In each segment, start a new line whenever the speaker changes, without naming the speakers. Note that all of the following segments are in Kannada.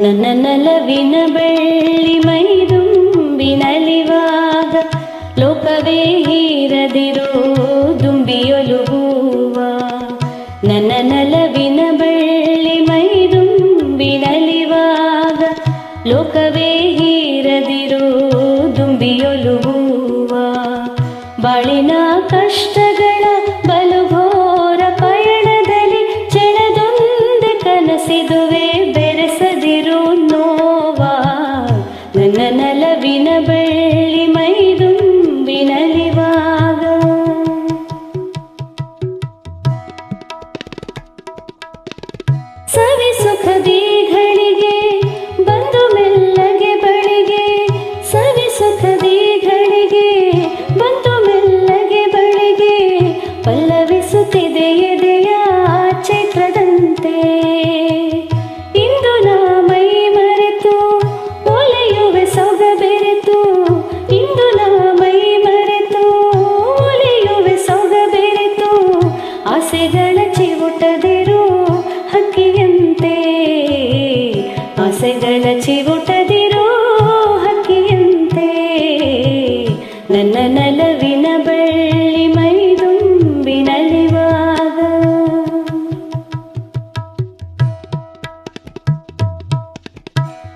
ನನ್ನ ನಲವಿನ ಬೆಳ್ಳಿ ಮೈದುಂಬಿನಲಿವಾಗ ಲೋಕವೇ ಹೀರದಿರೋ ದುಂಬಿಯೊಲುಗುವ. ನನ್ನ ನಲವಿನ ಬೆಳ್ಳಿ ಮೈದುಂಬಿನಲಿವಾಗ ಲೋಕವೇ ಹೀರದಿರೋ ದುಂಬಿಯೊಲುಗುವ. ಬಾಳಿನ ಕಷ್ಟಗಳ ಬಲುಘೋರ ಪಯಣದಲ್ಲಿ ಚೆಳದೊಂದೆ ಕನಸಿದುವೆ. ನನ್ನ ನಲವಿನ ಬೆಳ್ಳಿ ಮೈದುಂಬಿನಲಿವಾಗ ಸವಿ ಸುಖದಿ ಘಳಿಗೆ ಬಂದು ಮೆಲ್ಲಗೆ ಬಳಿಗೆ. ಸವಿ ಸುಖದಿ ಘಳಿಗೆ ಬಂದು ಮೆಲ್ಲಗೆ ಬಳಿಗೆ. ಪಲ್ಲವಿಸುತ್ತಿದೆ ಎದೆಯ ಚೈತ್ರದಂತೆ ಆಸೆಗಳ ಚಿವುಟದಿರು ಹಕ್ಕಿಯಂತೆ. ಆಸೆಗಳ ಚಿವುಟದಿರು ಹಕ್ಕಿಯಂತೆ. ನನ್ನ ನಲವಿನ ಬೆಳ್ಳಿ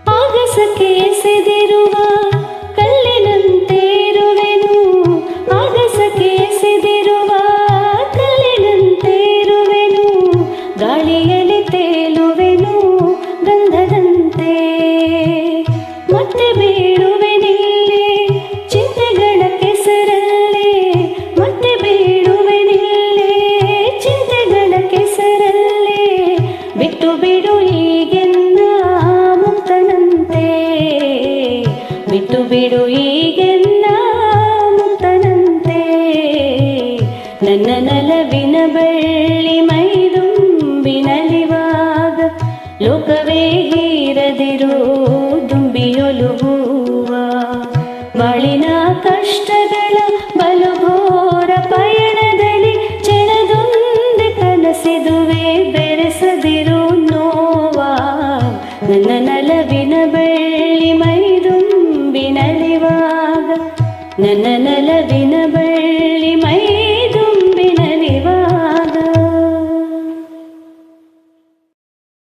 ಆಗಸಕ್ಕೆ ಎಸೆದಿರುವ ಬಿಟ್ಟು ಬಿಡು ಈಗೆನ್ನ ಮುಕ್ತನಂತೆ. ಬಿಟ್ಟು ಬಿಡು ಈಗೆನ್ನ ಮುಕ್ತನಂತೆ. ನನ್ನ ನಲವಿನ ಬೆಳ್ಳಿ ಮೈದುಂಬಿನಲಿವಾಗ ಲೋಕವೇ ಹೀರದಿರು ದುಂಬಿಯೊಲುಗುವ. ಬಾಳಿನ